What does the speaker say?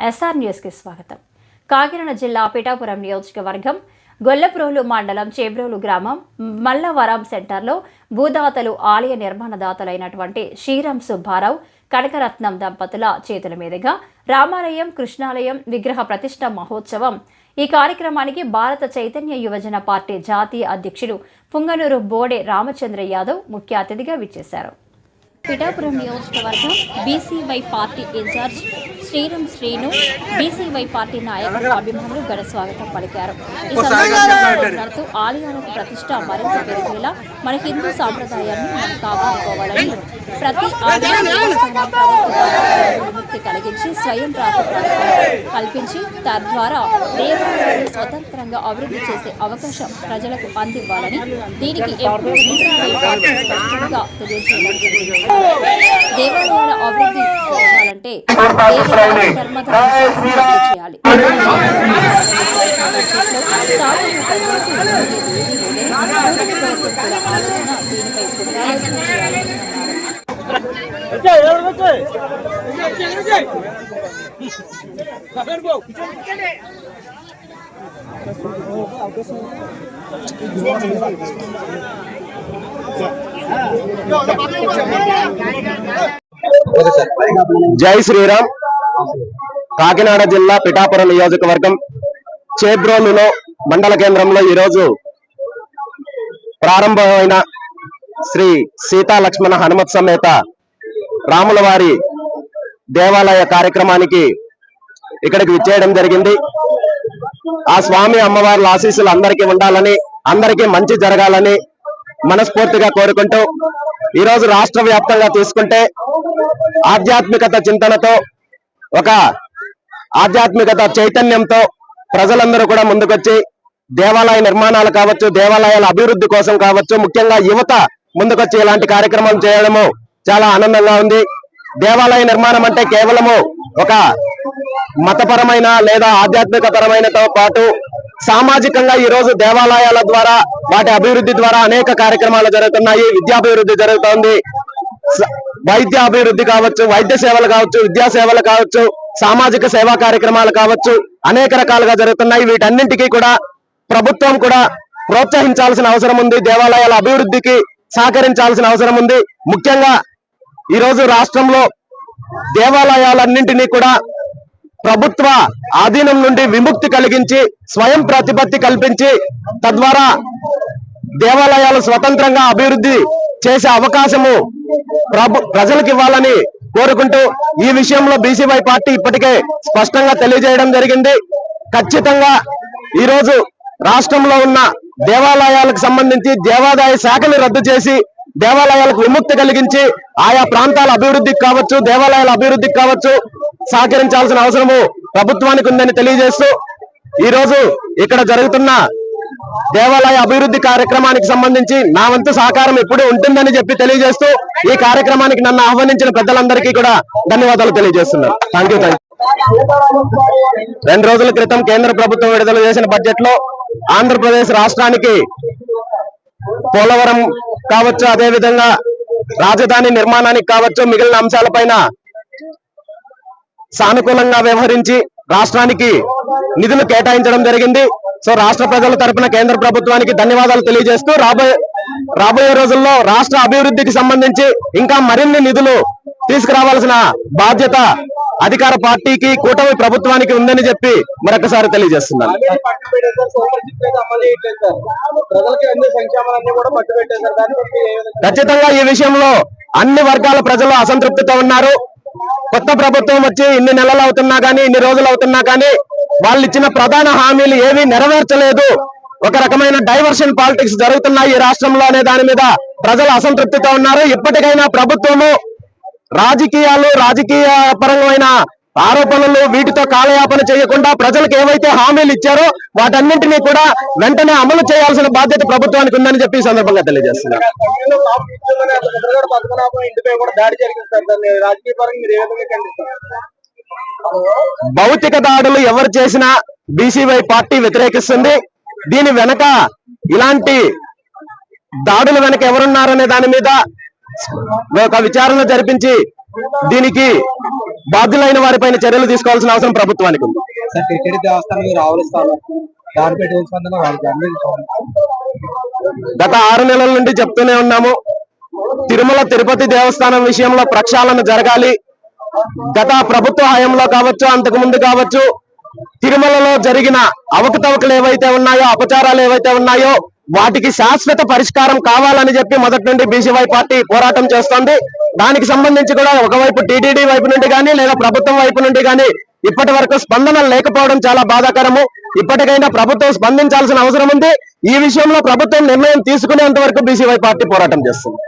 SR న్యూస్కి స్వాగతం. కాకినాడ జిల్లా పిఠాపురం నియోజకవర్గం గొల్లప్రోలు మండలం చేబ్రోలు గ్రామం మల్లవరం సెంటర్లో భూదాతలు ఆలయ నిర్మాణదాతలైనటువంటి శ్రీరామ్ సుబ్బారావు కనకరత్నం దంపతుల చేతుల మీదుగా రామాలయం కృష్ణాలయం విగ్రహ ప్రతిష్ట మహోత్సవం. ఈ కార్యక్రమానికి భారత చైతన్య యువజన పార్టీ జాతీయ అధ్యక్షుడు పుంగనూరు బోడే రామచంద్ర యాదవ్ ముఖ్య అతిథిగా విచ్చేశారు. పిఠాపురం నియోజకవర్గం BCY party in charge Sriram Srinu BCY party నాయకులు అభిమానులు ఘన స్వాగతం పలికారు. ఈ సందర్భంగా మాట్లాడుతూ ఆలయాలకు ప్రతిష్ట మరింత పెరిగేలా మన హిందూ సాంప్రదాయాన్ని మనం కాపాడుకోవాలని ప్రతి ఆలయం దేవస్థానం కలిగించి స్వయం ప్రాతిపదికన కల్పించి తద్వారా దేవాలయాన్ని స్వతంత్రంగా అభివృద్ధి చేసే అవకాశం ప్రజలకు అందివ్వాలని దీనికి స్పష్టంగా తెలియజేయడం దేవాలయాల అభివృద్ధి జరగాలంటే దేవాలయ చేయాలి. జై శ్రీరామ్. కాకినాడ జిల్లా పిఠాపురం నియోజకవర్గం చేబ్రోలులో మండల కేంద్రంలో ఈరోజు ప్రారంభమైన శ్రీ సీతా లక్ష్మణ హనుమత్ సమేత రాముల వారి దేవాలయ కార్యక్రమానికి ఇక్కడికి విచ్చేయడం జరిగింది. ఆ స్వామి అమ్మవార్ల ఆశీస్సులు అందరికీ ఉండాలని అందరికీ మంచి జరగాలని మనస్ఫూర్తిగా కోరుకుంటూ ఈరోజు రాష్ట్ర వ్యాప్తంగా తీసుకుంటే ఆధ్యాత్మికత చింతనతో ఒక ఆధ్యాత్మికత చైతన్యంతో ప్రజలందరూ కూడా ముందుకొచ్చి దేవాలయ నిర్మాణాలు కావచ్చు దేవాలయాల అభివృద్ధి కోసం కావచ్చు ముఖ్యంగా యువత ముందుకొచ్చి ఇలాంటి కార్యక్రమం చేయడము చాలా ఆనందంగా ఉంది. దేవాలయ నిర్మాణం అంటే కేవలము ఒక మతపరమైన లేదా ఆధ్యాత్మిక పరమైనతో పాటు సామాజికంగా ఈ రోజు దేవాలయాల ద్వారా వాటి అభివృద్ధి ద్వారా అనేక కార్యక్రమాలు జరుగుతున్నాయి విద్యాభివృద్ధి జరుగుతోంది. స- వైద్య అభివృద్ధి కావచ్చు వైద్య సేవలు కావచ్చు విద్యా సేవలు కావచ్చు సామాజిక సేవా కార్యక్రమాలు కావచ్చు అనేక రకాలుగా జరుగుతున్నాయి. వీటన్నింటికీ కూడా ప్రభుత్వం కూడా ప్రోత్సహించాల్సిన అవసరం ఉంది. దేవాలయాల అభివృద్ధికి సహకరించాల్సిన అవసరం ఉంది. ముఖ్యంగా ఈరోజు రాష్ట్రంలో దేవాలయాలన్నింటినీ కూడా ప్రభుత్వ ఆధీనం నుండి విముక్తి కలిగించి స్వయం ప్రతిపత్తి కల్పించి తద్వారా దేవాలయాలు స్వతంత్రంగా అభివృద్ధి చేసే అవకాశము ప్రభు ప్రజలకు ఇవ్వాలని కోరుకుంటూ ఈ విషయంలో బీసీవై పార్టీ ఇప్పటికే స్పష్టంగా తెలియజేయడం జరిగింది. ఖచ్చితంగా ఈరోజు రాష్ట్రంలో ఉన్న దేవాలయాలకు సంబంధించి దేవాదాయ శాఖని రద్దు చేసి దేవాలయాలకు విముక్తి కలిగించి ఆయా ప్రాంతాల అభివృద్ధికి కావచ్చు దేవాలయాల అభివృద్ధికి కావచ్చు సహకరించాల్సిన అవసరము ప్రభుత్వానికి ఉందని తెలియజేస్తూ ఈ రోజు ఇక్కడ జరుగుతున్న దేవాలయ అభివృద్ధి కార్యక్రమానికి సంబంధించి నా వంతు సహకారం ఎప్పుడూ ఉంటుందని చెప్పి తెలియజేస్తూ ఈ కార్యక్రమానికి నన్ను ఆహ్వానించిన పెద్దలందరికీ కూడా ధన్యవాదాలు తెలియజేస్తున్నాను. థ్యాంక్ యూ థ్యాంక్ రెండు రోజుల క్రితం కేంద్ర ప్రభుత్వం విడుదల చేసిన బడ్జెట్లో ఆంధ్రప్రదేశ్ రాష్ట్రానికి పోలవరం కావచ్చు అదేవిధంగా రాజధాని నిర్మాణానికి కావచ్చు మిగిలిన అంశాలపైన సానుకూలంగా వ్యవహరించి రాష్ట్రానికి నిధులు కేటాయించడం జరిగింది. సో రాష్ట్ర ప్రజల తరపున కేంద్ర ప్రభుత్వానికి ధన్యవాదాలు తెలియజేస్తూ రాబోయే రాబోయే రోజుల్లో రాష్ట్ర అభివృద్ధికి సంబంధించి ఇంకా మరిన్ని నిధులు తీసుకురావాల్సిన బాధ్యత అధికార పార్టీకి కూటమి ప్రభుత్వానికి ఉందని చెప్పి మరొకసారి తెలియజేస్తున్నాను. విధంగా ఖచ్చితంగా ఈ విషయంలో అన్ని వర్గాల ప్రజలు అసంతృప్తితో ఉన్నారు. కొత్త ప్రభుత్వం వచ్చి ఇన్ని నెలలు అవుతున్నా కానీ ఇన్ని రోజులు అవుతున్నా కానీ వాళ్ళు ఇచ్చిన ప్రధాన హామీలు ఏమీ నెరవేర్చలేదు. ఒక రకమైన డైవర్షన్ పాలిటిక్స్ జరుగుతున్నాయి ఈ రాష్ట్రంలో అనే దాని మీద ప్రజలు అసంతృప్తితో ఉన్నారు. ఇప్పటికైనా ప్రభుత్వము రాజకీయాలు రాజకీయ పరమైన ఆరోపణలు వీటితో కాలయాపన చేయకుండా ప్రజలకు ఏవైతే హామీలు ఇచ్చారో వాటన్నింటినీ కూడా వెంటనే అమలు చేయాల్సిన బాధ్యత ప్రభుత్వానికి ఉందని చెప్పి ఈ సందర్భంగా తెలియజేస్తున్నారు భౌతిక దాడులు ఎవరు చేసినా బీసీవై పార్టీ వ్యతిరేకిస్తుంది. దీని వెనక ఇలాంటి దాడుల వెనక ఎవరున్నారనే దాని మీద ఒక విచారణ జరిపించి దీనికి బాధ్యులైన వారిపైన చర్యలు తీసుకోవాల్సిన అవసరం ప్రభుత్వానికి ఉంది. గత ఆరు నెలల నుండి చెప్తూనే ఉన్నాము. తిరుమల తిరుపతి దేవస్థానం విషయంలో ప్రక్షాళన జరగాలి. గత ప్రభుత్వ హయాంలో కావచ్చు అంతకు ముందు కావచ్చు తిరుమలలో జరిగిన అవకతవకలు ఏవైతే ఉన్నాయో అపచారాలు ఏవైతే ఉన్నాయో వాటికి శాశ్వత పరిష్కారం కావాలని చెప్పి మొదటి నుండి బీసీవై పార్టీ పోరాటం చేస్తోంది. దానికి సంబంధించి కూడా ఒకవైపు టీటీడీ వైపు నుండి కానీ లేదా ప్రభుత్వం వైపు నుండి కానీ ఇప్పటి వరకు స్పందన లేకపోవడం చాలా బాధాకరము. ఇప్పటికైనా ప్రభుత్వం స్పందించాల్సిన అవసరం ఉంది. ఈ విషయంలో ప్రభుత్వం నిర్ణయం తీసుకునేంత వరకు బీసీవై పార్టీ పోరాటం చేస్తుంది.